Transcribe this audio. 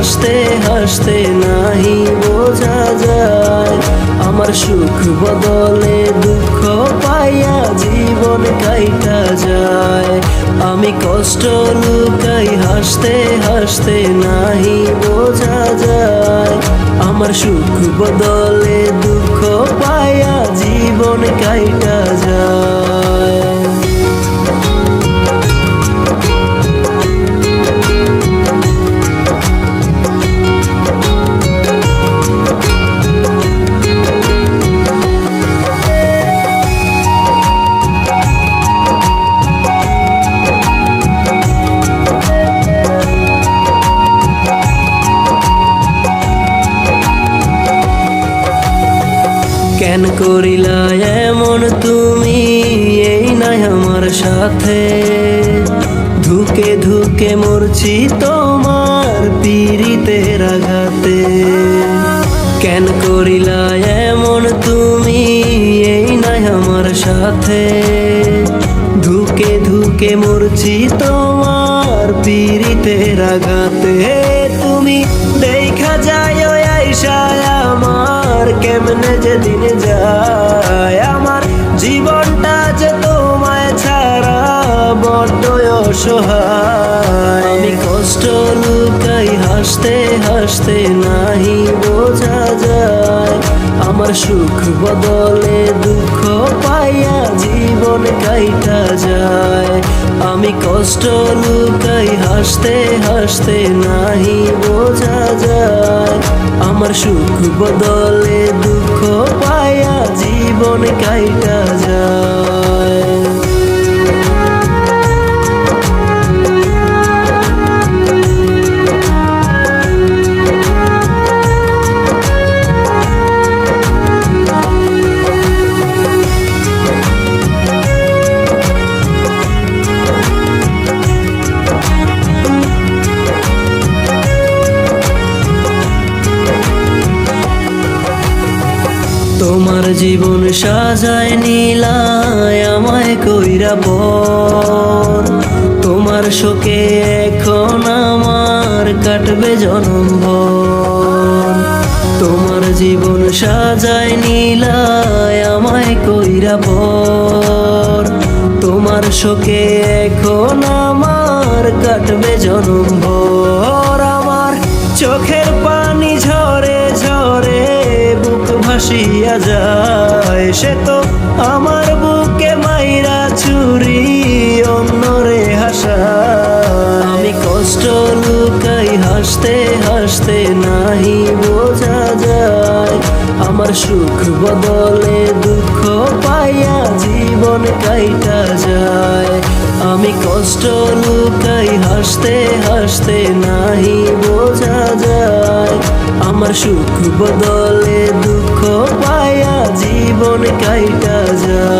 হাসতে হাসতে নাহি বোঝা যায়। আমার সুখ বদলে দুঃখ পাইয়া জীবন কাইটা যায়। আমি কষ্ট লুকাই হাসতে হাসতে নাহি বোঝা যায়। আমার সুখ বদলে দুঃখ পাইয়া জীবন কাইটা যায়। করিলা এমন তুমি, এই নাই আমার সাথে। ধুকে ধুকে মরছি তোমার পীড়িতের আঘাতে। কেন করিলা এমন তুমি, এই নাই আমার সাথে। ধুকে ধুকে মরছি তোমার পীড়িতের আঘাতে। তুমি দেখা যায় আইসায় আমার, কেমনে যে দিন যায়? আমার জীবনটা যে তোমায় ছাড়া বড্ড অসহায়। আমি কষ্ট লুকাই, হাসতে হাসতে নাহি বোঝা যায়। আমার সুখ বদলে দুঃখ পাইয়া জীবন কাইটা যায়। আমি কষ্ট লুকাই, হাসতে হাসতে নাহি বোঝা যায়। আমার সুখ বদলে দুঃখ পাইয়া জীবন কাইটা তোমার জীবন সাজায় নীলায় আমায় কইরা পর তোমার শোকে এখন আমার কাটবে জনম তোমার জীবন সাজায় নীলায় আমায় কইরা পর তোমার শোকে এখন আমার কাটবে জনম ভাসিয়া যায়, সে তো আমার বুকে মাইরা ছুরি অন্যরে হাসা আমি কষ্ট লুকাই, হাসতে হাসতে নাহি বোঝা যায়। আমার সুখ বদলে দুঃখ পাইয়া জীবন কাইটা যায়। আমি কষ্ট লুকাই, হাসতে হাসতে নাহি বোঝা যায়। আমার সুখ বদলে জীবন কাইটা যায়।